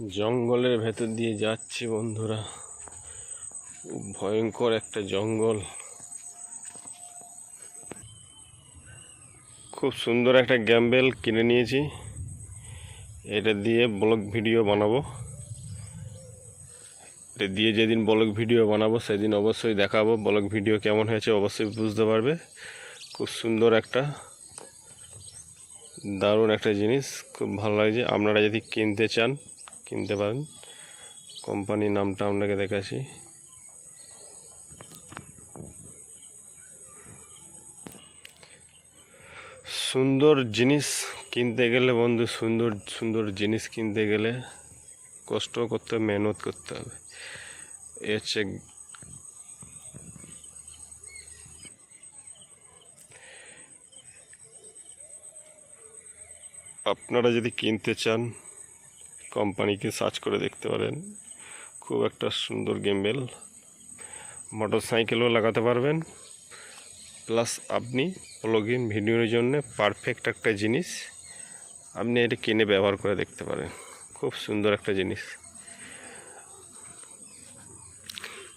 জঙ্গলের ভেতর দিয়ে যাচ্ছি বন্ধুরা। খুব ভয়ঙ্কর একটা জঙ্গল। খুব সুন্দর একটা গ্যাম্বেল কিনে নিয়েছি। এটা দিয়ে ব্লগ ভিডিও বানাবো। এটা দিয়ে যেদিন ব্লগ ভিডিও বানাবো, সেদিন অবশ্যই দেখাবো ব্লগ ভিডিও কেমন হয়েছে, অবশ্যই বুঝতে পারবে। খুব সুন্দর একটা, দারুণ একটা জিনিস। খুব ভালো লাগছে। আপনারা যদি কিনতে চান কিনতে পারেন। কোম্পানির নামটা আপনাকে দেখাচ্ছি। সুন্দর জিনিস কিনতে গেলে বন্ধু, সুন্দর সুন্দর জিনিস কিনতে গেলে কষ্ট করতে হবে, মেহনত করতে হবে। এ হচ্ছে আপনারা যদি কিনতে চান কোম্পানিকে সার্চ করে দেখতে পারেন। খুব একটা সুন্দর গেমবেল। মোটর সাইকেলও লাগাতে পারবেন। প্লাস আপনি প্লগ ইন ভিডিওর জন্য পারফেক্ট একটা জিনিস আপনি এটা কিনে ব্যবহার করে দেখতে পারেন। খুব সুন্দর একটা জিনিস।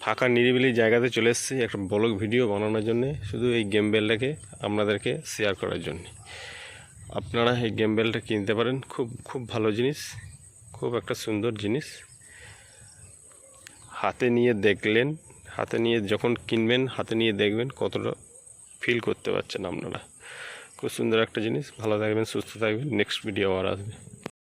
ফাঁকা নিরিবিলি জায়গাতে চলে এসেছি একটা ব্লগ ভিডিও বানানোর জন্য, শুধু এই গেম বেলটাকে আপনাদেরকে শেয়ার করার জন্য। আপনারা এই গেম বেলটা কিনতে পারেন। খুব খুব ভালো জিনিস। খুব একটা সুন্দর জিনিস। হাতে নিয়ে দেখলেন, হাতে নিয়ে যখন কিনবেন, হাতে নিয়ে দেখবেন কতটা ফিল করতে পারছেন আপনারা। খুব সুন্দর একটা জিনিস। ভালো থাকবেন, সুস্থ থাকবেন। নেক্সট ভিডিও আবার আসবে।